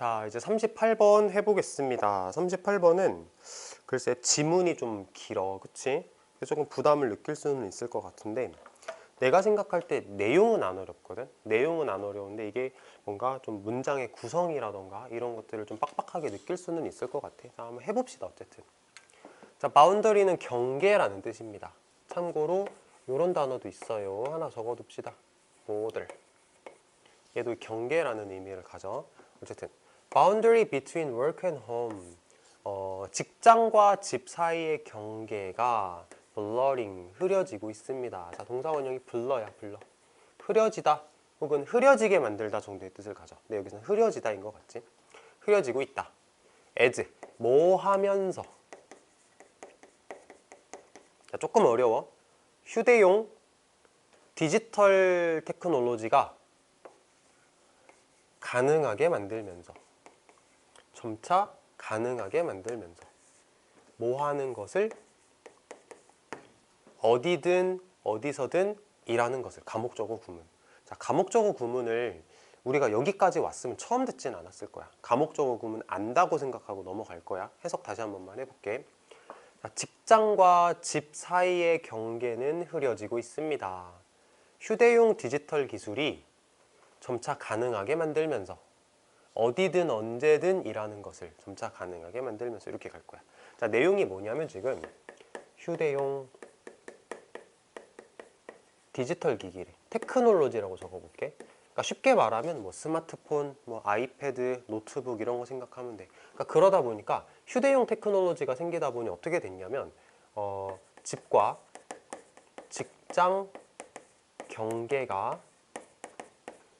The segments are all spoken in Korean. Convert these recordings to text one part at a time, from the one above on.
자, 이제 38번 해보겠습니다. 38번은 글쎄 지문이 좀 길어, 그치? 조금 부담을 느낄 수는 있을 것 같은데 내가 생각할 때 내용은 안 어렵거든? 내용은 안 어려운데 이게 뭔가 좀 문장의 구성이라던가 이런 것들을 좀 빡빡하게 느낄 수는 있을 것 같아. 자, 한번 해봅시다, 어쨌든. 자, 바운더리는 경계라는 뜻입니다. 참고로 이런 단어도 있어요. 하나 적어둡시다. border. 얘도 경계라는 의미를 가져. 어쨌든 boundary between work and home. 어, 직장과 집 사이의 경계가 blurring, 흐려지고 있습니다. 자, 동사 원형이 blur야, blur. 흐려지다 혹은 흐려지게 만들다 정도의 뜻을 가져. 근데 여기서는 흐려지다인 것 같지? 흐려지고 있다. as, 뭐 하면서. 자, 조금 어려워. 휴대용 디지털 테크놀로지가 가능하게 만들면서 점차 가능하게 만들면서 뭐 하는 것을 어디든 어디서든 일하는 것을 가목적어 구문. 자 가목적어 구문을 우리가 여기까지 왔으면 처음 듣진 않았을 거야. 가목적어 구문 안다고 생각하고 넘어갈 거야. 해석 다시 한 번만 해볼게. 자, 직장과 집 사이의 경계는 흐려지고 있습니다. 휴대용 디지털 기술이 점차 가능하게 만들면서 어디든 언제든 일하는 것을 점차 가능하게 만들면서 이렇게 갈 거야. 자, 내용이 뭐냐면 지금 휴대용 디지털 기기래. 테크놀로지라고 적어볼게. 그러니까 쉽게 말하면 뭐 스마트폰, 뭐 아이패드, 노트북 이런 거 생각하면 돼. 그러니까 그러다 보니까 휴대용 테크놀로지가 생기다 보니 어떻게 됐냐면 어, 집과 직장 경계가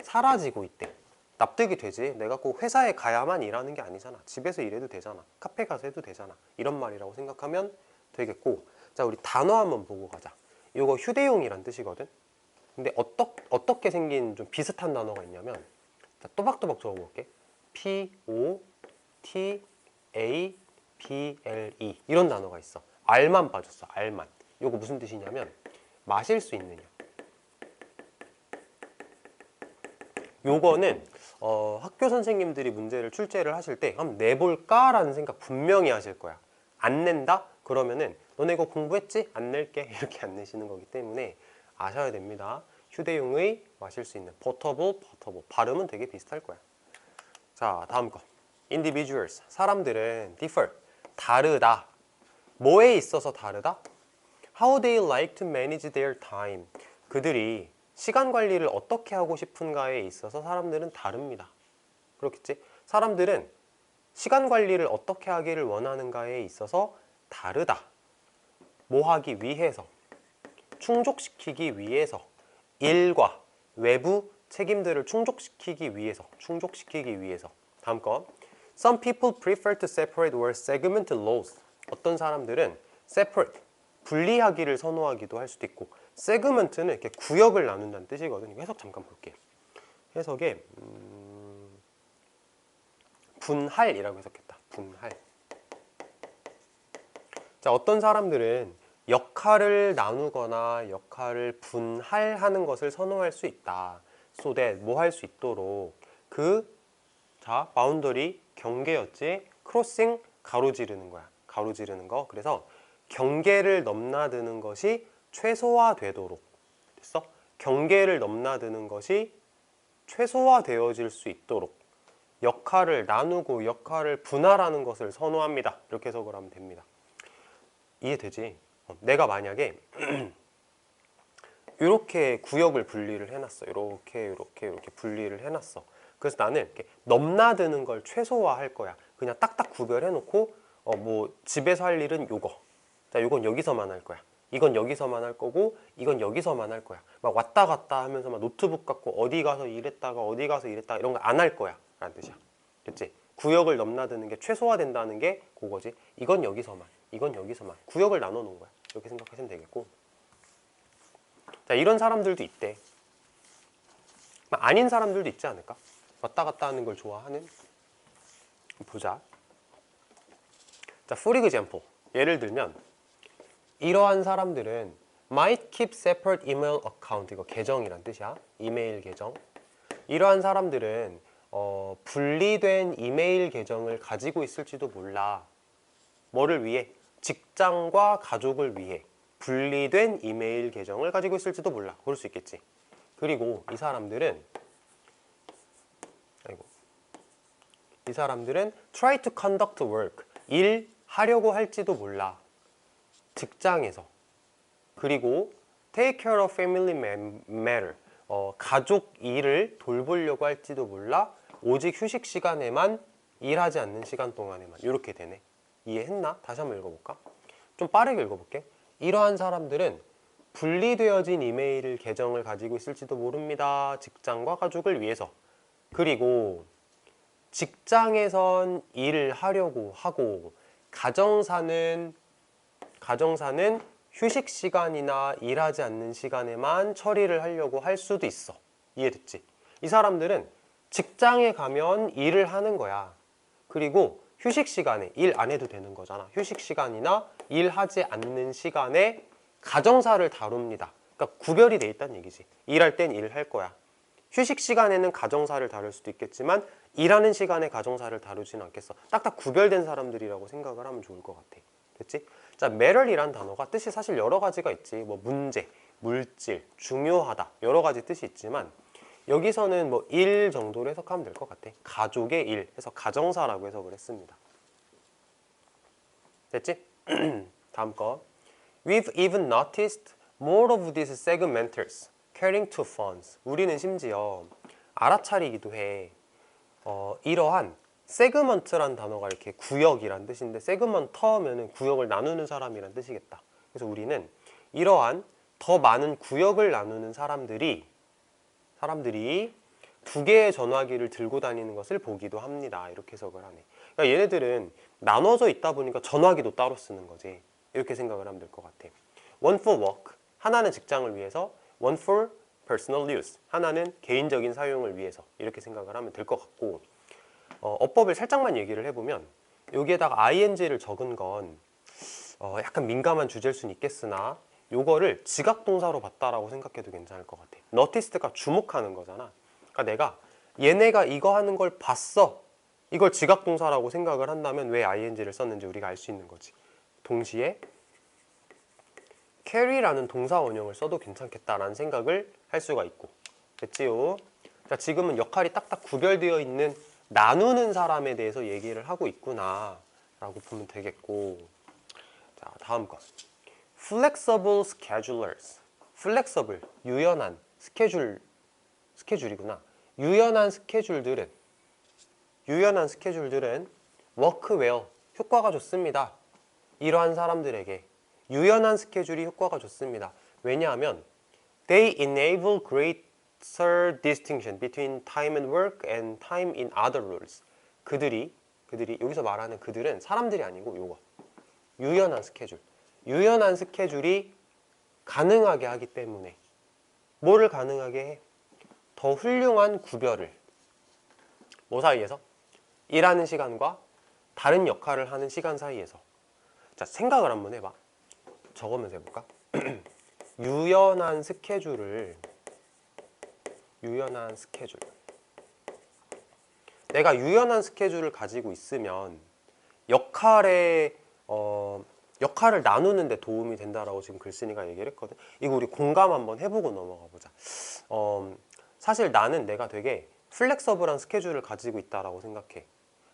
사라지고 있대. 납득이 되지. 내가 꼭 회사에 가야만 일하는 게 아니잖아. 집에서 일해도 되잖아. 카페 가서 해도 되잖아. 이런 말이라고 생각하면 되겠고. 자, 우리 단어 한번 보고 가자. 이거 휴대용이란 뜻이거든. 근데 어떠, 어떻게 생긴 좀 비슷한 단어가 있냐면 자, 또박또박 적어볼게. P O T A B L E 이런 단어가 있어. 알만 빠졌어. 알만. 이거 무슨 뜻이냐면 마실 수 있느냐. 요거는 어, 학교 선생님들이 문제를 출제를 하실 때 한번 내볼까 라는 생각 분명히 하실 거야. 안 낸다? 그러면은 너네 이거 공부했지? 안 낼게 이렇게 안 내시는 거기 때문에 아셔야 됩니다. 휴대용의 마실 수 있는 portable, portable 발음은 되게 비슷할 거야. 자 다음 거 individuals 사람들은 differ 다르다. 뭐에 있어서 다르다? How they like to manage their time 그들이 시간 관리를 어떻게 하고 싶은가에 있어서 사람들은 다릅니다. 그렇겠지? 사람들은 시간 관리를 어떻게 하기를 원하는가에 있어서 다르다. 뭐 하기 위해서, 충족시키기 위해서, 일과 외부 책임들을 충족시키기 위해서, 충족시키기 위해서. 다음 거. Some people prefer to separate or segment laws. 어떤 사람들은 separate, 분리하기를 선호하기도 할 수도 있고 세그먼트는 이렇게 구역을 나눈다는 뜻이거든요. 해석 잠깐 볼게요. 해석에 음, 분할이라고 해석했다. 분할. 자, 어떤 사람들은 역할을 나누거나 역할을 분할하는 것을 선호할 수 있다. so that 뭐할 수 있도록 그 자, 바운더리 경계였지. 크로싱 가로지르는 거야. 가로지르는 거. 그래서 경계를 넘나드는 것이 최소화되도록 됐어? 경계를 넘나드는 것이 최소화되어질 수 있도록 역할을 나누고 역할을 분할하는 것을 선호합니다. 이렇게 해석을 하면 됩니다. 이해되지? 어, 내가 만약에 이렇게 구역을 분리를 해놨어. 이렇게 이렇게 이렇게 분리를 해놨어. 그래서 나는 이렇게 넘나드는 걸 최소화할 거야. 그냥 딱딱 구별해놓고 어, 뭐 집에서 할 일은 요거. 자, 요건 여기서만 할 거야. 이건 여기서만 할 거고 이건 여기서만 할 거야. 막 왔다 갔다 하면서 막 노트북 갖고 어디 가서 일했다가 어디 가서 일했다가 이런 거 안 할 거야. 라는 뜻이야. 됐지? 구역을 넘나드는 게 최소화된다는 게 그거지. 이건 여기서만, 이건 여기서만. 구역을 나눠 놓은 거야. 이렇게 생각하시면 되겠고. 자, 이런 사람들도 있대. 아닌 사람들도 있지 않을까? 왔다 갔다 하는 걸 좋아하는? 보자. 자, for example. 예를 들면 이러한 사람들은 might keep separate email account 이거 계정이란 뜻이야. 이메일 계정. 이러한 사람들은 어, 분리된 이메일 계정을 가지고 있을지도 몰라. 뭐를 위해? 직장과 가족을 위해 분리된 이메일 계정을 가지고 있을지도 몰라. 그럴 수 있겠지. 그리고 이 사람들은 아이고. 이 사람들은 try to conduct work. 일 하려고 할지도 몰라. 직장에서. 그리고 take care of family matter. 어, 가족 일을 돌보려고 할지도 몰라. 오직 휴식 시간에만 일하지 않는 시간 동안에만 이렇게 되네. 이해했나? 다시 한번 읽어볼까? 좀 빠르게 읽어볼게. 이러한 사람들은 분리되어진 이메일 계정을 가지고 있을지도 모릅니다. 직장과 가족을 위해서. 그리고 직장에선 일을 하려고 하고 가정사는 가정사는 휴식 시간이나 일하지 않는 시간에만 처리를 하려고 할 수도 있어. 이해됐지? 이 사람들은 직장에 가면 일을 하는 거야. 그리고 휴식 시간에 일 안 해도 되는 거잖아. 휴식 시간이나 일하지 않는 시간에 가정사를 다룹니다. 그러니까 구별이 돼 있다는 얘기지. 일할 땐 일을 할 거야. 휴식 시간에는 가정사를 다룰 수도 있겠지만 일하는 시간에 가정사를 다루지는 않겠어. 딱딱 구별된 사람들이라고 생각을 하면 좋을 것 같아. 됐지? 자, matter이란 단어가 뜻이 사실 여러 가지가 있지. 뭐 문제, 물질, 중요하다 여러 가지 뜻이 있지만 여기서는 뭐 일 정도로 해석하면 될 것 같아. 가족의 일 해서 가정사라고 해석을 했습니다. 됐지? 다음 거. We've even noticed more of these segmenters caring to funds. 우리는 심지어 알아차리기도 해. 어, 이러한 세그먼트란 단어가 이렇게 구역이란 뜻인데 세그먼터면은 구역을 나누는 사람이란 뜻이겠다. 그래서 우리는 이러한 더 많은 구역을 나누는 사람들이 사람들이 두 개의 전화기를 들고 다니는 것을 보기도 합니다. 이렇게 해석을 하네. 그러니까 얘네들은 나눠져 있다 보니까 전화기도 따로 쓰는 거지. 이렇게 생각을 하면 될 것 같아. One for work. 하나는 직장을 위해서. One for personal use. 하나는 개인적인 사용을 위해서. 이렇게 생각을 하면 될 것 같고 어, 어법을 살짝만 얘기를 해보면 여기에다가 ing를 적은 건 어, 약간 민감한 주제일 수는 있겠으나 요거를 지각동사로 봤다라고 생각해도 괜찮을 것 같아. noticed가 주목하는 거잖아. 그러니까 내가 얘네가 이거 하는 걸 봤어. 이걸 지각동사라고 생각을 한다면 왜 ing를 썼는지 우리가 알 수 있는 거지. 동시에 carry라는 동사 원형을 써도 괜찮겠다라는 생각을 할 수가 있고 됐지요? 자, 지금은 역할이 딱딱 구별되어 있는 나누는 사람에 대해서 얘기를 하고 있구나 라고 보면 되겠고 자 다음 거 flexible schedulers. Flexible 유연한 스케줄 스케줄이구나. 유연한 스케줄들은 유연한 스케줄들은 well 효과가 좋습니다. 이러한 사람들에게 유연한 스케줄이 효과가 좋습니다. 왜냐하면 they enable greater distinction between time and work and time in other roles. 그들이 그들이 여기서 말하는 그들은 사람들이 아니고 요거 유연한 스케줄. 유연한 스케줄이 가능하게 하기 때문에 뭐를 가능하게 해? 더 훌륭한 구별을 뭐 사이에서? 일하는 시간과 다른 역할을 하는 시간 사이에서 자 생각을 한번 해봐 적으면서 해볼까? 유연한 스케줄을 유연한 스케줄. 내가 유연한 스케줄을 가지고 있으면 역할의 어, 역할을 나누는 데 도움이 된다라고 지금 글쓴이가 얘기를 했거든. 이거 우리 공감 한번 해보고 넘어가 보자. 어, 사실 나는 내가 되게 플렉서블한 스케줄을 가지고 있다라고 생각해.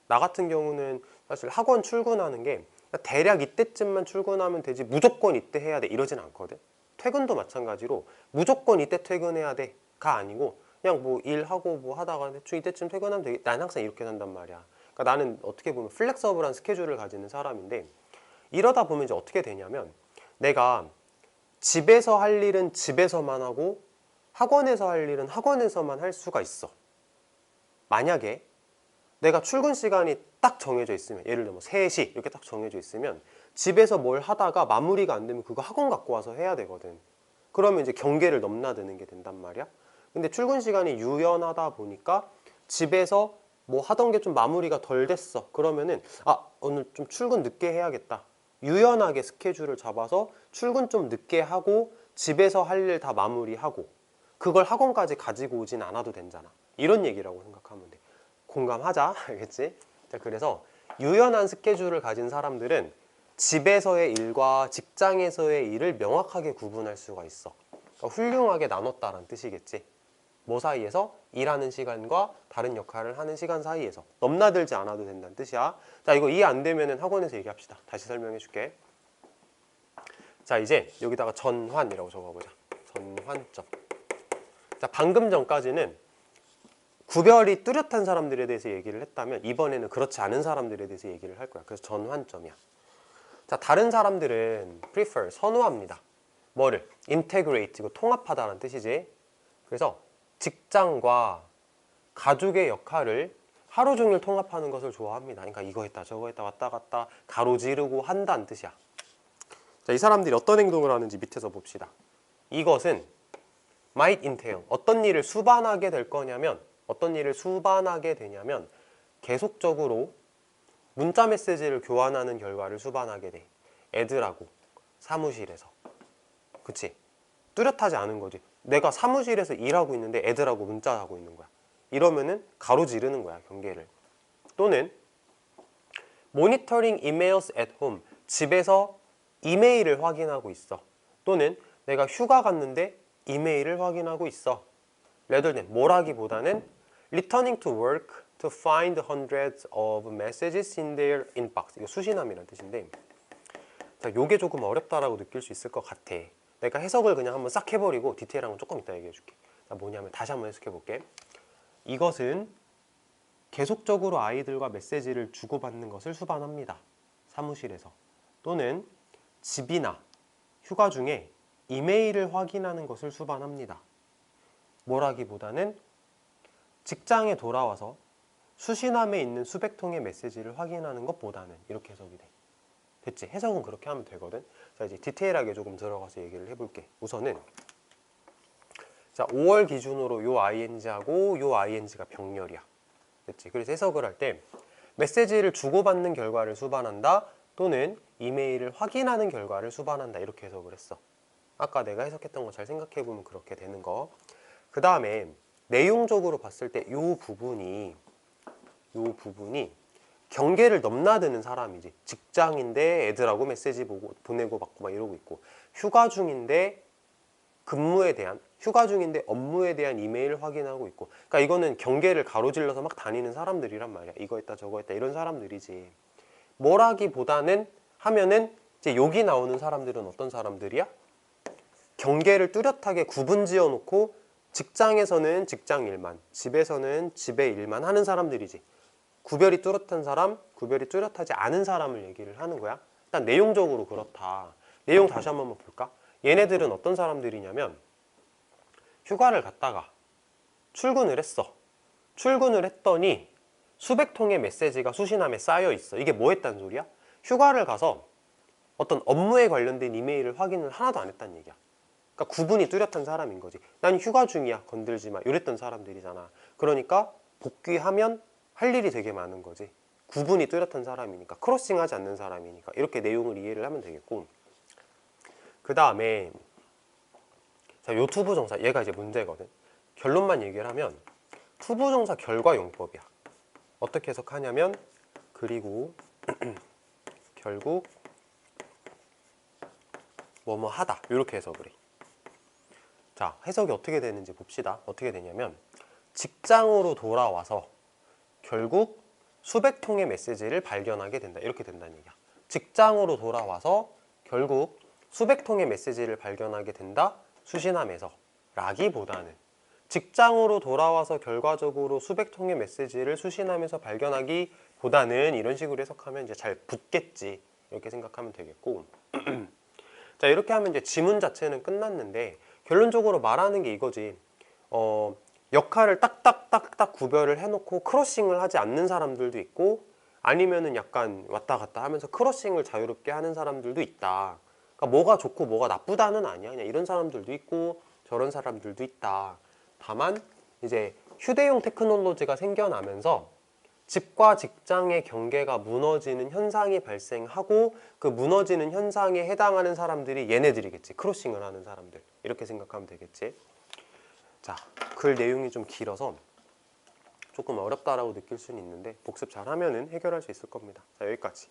나 같은 경우는 사실 학원 출근하는 게 대략 이때쯤만 출근하면 되지 무조건 이때 해야 돼 이러진 않거든. 퇴근도 마찬가지로 무조건 이때 퇴근해야 돼 가 아니고 그냥 뭐 일하고 뭐 하다가 대충 이때쯤 퇴근하면 되겠 난 항상 이렇게 산단 말이야. 그러니까 나는 어떻게 보면 플렉서블한 스케줄을 가지는 사람인데 이러다 보면 이제 어떻게 되냐면 내가 집에서 할 일은 집에서만 하고 학원에서 할 일은 학원에서만 할 수가 있어. 만약에 내가 출근 시간이 딱 정해져 있으면 예를 뭐 3시 이렇게 딱 정해져 있으면 집에서 뭘 하다가 마무리가 안 되면 그거 학원 갖고 와서 해야 되거든. 그러면 이제 경계를 넘나드는 게 된단 말이야 근데 출근 시간이 유연하다 보니까 집에서 뭐 하던 게 좀 마무리가 덜 됐어. 그러면은 아 오늘 좀 출근 늦게 해야겠다. 유연하게 스케줄을 잡아서 출근 좀 늦게 하고 집에서 할 일 다 마무리하고 그걸 학원까지 가지고 오진 않아도 된잖아. 이런 얘기라고 생각하면 돼. 공감하자. 알겠지? 자 그래서 유연한 스케줄을 가진 사람들은 집에서의 일과 직장에서의 일을 명확하게 구분할 수가 있어. 그러니까 훌륭하게 나눴다라는 뜻이겠지 뭐 사이에서 일하는 시간과 다른 역할을 하는 시간 사이에서 넘나들지 않아도 된다는 뜻이야. 자 이거 이해 안 되면 학원에서 얘기합시다. 다시 설명해 줄게. 자 이제 여기다가 전환이라고 적어보자. 전환점. 자 방금 전까지는 구별이 뚜렷한 사람들에 대해서 얘기를 했다면 이번에는 그렇지 않은 사람들에 대해서 얘기를 할 거야. 그래서 전환점이야. 자 다른 사람들은 prefer 선호합니다. 뭐를? integrate 이거 통합하다라는 뜻이지. 그래서 직장과 가족의 역할을 하루 종일 통합하는 것을 좋아합니다 그러니까 이거 했다 저거 했다 왔다 갔다 가로지르고 한다는 뜻이야 자, 이 사람들이 어떤 행동을 하는지 밑에서 봅시다. 이것은 might entail 어떤 일을 수반하게 될 거냐면 어떤 일을 수반하게 되냐면 계속적으로 문자 메시지를 교환하는 결과를 수반하게 돼. 애들하고 사무실에서. 그치? 뚜렷하지 않은 거지. 내가 사무실에서 일하고 있는데 애들하고 문자하고 있는 거야. 이러면은 가로지르는 거야, 경계를. 또는 home. 집에서 이메일을 확인하고 있어. 또는 내가 휴가 갔는데 이메일을 확인하고 있어. rather 뭐라기보다는 returning to work to find hundreds of messages in their inbox. 이거 수신함이라는 뜻인데 자, 요게 조금 어렵다라고 느낄 수 있을 것 같아. 내가 해석을 그냥 한번 싹 해버리고 디테일한 건 조금 이따 얘기해 줄게. 자, 뭐냐면 다시 한번 해석해 볼게. 이것은 계속적으로 아이들과 메시지를 주고받는 것을 수반합니다. 사무실에서. 또는 집이나 휴가 중에 이메일을 확인하는 것을 수반합니다. 뭐라기보다는 직장에 돌아와서 수신함에 있는 수백 통의 메시지를 확인하는 것보다는 이렇게 해석이 돼. 됐지? 해석은 그렇게 하면 되거든. 자, 이제 디테일하게 조금 들어가서 얘기를 해볼게. 우선은 자, 5월 기준으로 요 ing하고 요 ing가 병렬이야. 됐지? 그래서 해석을 할 때 메시지를 주고받는 결과를 수반한다 또는 이메일을 확인하는 결과를 수반한다 이렇게 해석을 했어. 아까 내가 해석했던 거 잘 생각해 보면 그렇게 되는 거. 그 다음에 내용적으로 봤을 때 요 부분이 요 부분이 경계를 넘나드는 사람이지. 직장인데 애들하고 메시지 보고 보내고 받고 막 이러고 있고 휴가 중인데 근무에 대한 휴가 중인데 업무에 대한 이메일 확인하고 있고 그러니까 이거는 경계를 가로질러서 막 다니는 사람들이란 말이야. 이거 했다 저거 했다 이런 사람들이지. 뭐라기보다는 하면은 이제 여기 나오는 사람들은 어떤 사람들이야? 경계를 뚜렷하게 구분 지어 놓고 직장에서는 직장 일만, 집에서는 집의 일만 하는 사람들이지. 구별이 뚜렷한 사람, 구별이 뚜렷하지 않은 사람을 얘기를 하는 거야. 일단 내용적으로 그렇다. 내용 다시 한번 볼까? 얘네들은 어떤 사람들이냐면 휴가를 갔다가 출근을 했어. 출근을 했더니 수백 통의 메시지가 수신함에 쌓여 있어. 이게 뭐 했다는 소리야? 휴가를 가서 어떤 업무에 관련된 이메일을 확인을 하나도 안 했다는 얘기야. 그러니까 구분이 뚜렷한 사람인 거지. 난 휴가 중이야. 건들지 마. 이랬던 사람들이잖아. 그러니까 복귀하면 할 일이 되게 많은 거지. 구분이 뚜렷한 사람이니까. 크로싱하지 않는 사람이니까. 이렇게 내용을 이해를 하면 되겠고. 그 다음에 자, 요 투부정사 얘가 이제 문제거든. 결론만 얘기를 하면 투부정사 결과용법이야. 어떻게 해석하냐면 그리고 결국 뭐뭐 하다 이렇게 해석을 해. 자 해석이 어떻게 되는지 봅시다. 어떻게 되냐면 직장으로 돌아와서 결국 수백 통의 메시지를 발견하게 된다. 이렇게 된다는 얘기야. 직장으로 돌아와서 결국 수백 통의 메시지를 발견하게 된다. 수신함에서 라기보다는 직장으로 돌아와서 결과적으로 수백 통의 메시지를 수신함에서 발견하기 보다는 이런 식으로 해석하면 이제 잘 붙겠지 이렇게 생각하면 되겠고 자 이렇게 하면 이제 지문 자체는 끝났는데 결론적으로 말하는 게 이거지 어, 역할을 딱딱딱딱 구별을 해놓고 크로싱을 하지 않는 사람들도 있고 아니면은 약간 왔다 갔다 하면서 크로싱을 자유롭게 하는 사람들도 있다 그러니까 뭐가 좋고 뭐가 나쁘다는 아니야 그냥 이런 사람들도 있고 저런 사람들도 있다 다만 이제 휴대용 테크놀로지가 생겨나면서 집과 직장의 경계가 무너지는 현상이 발생하고 그 무너지는 현상에 해당하는 사람들이 얘네들이겠지. 크로싱을 하는 사람들. 이렇게 생각하면 되겠지. 자, 글 내용이 좀 길어서 조금 어렵다라고 느낄 수는 있는데 복습 잘하면은 해결할 수 있을 겁니다. 자 여기까지.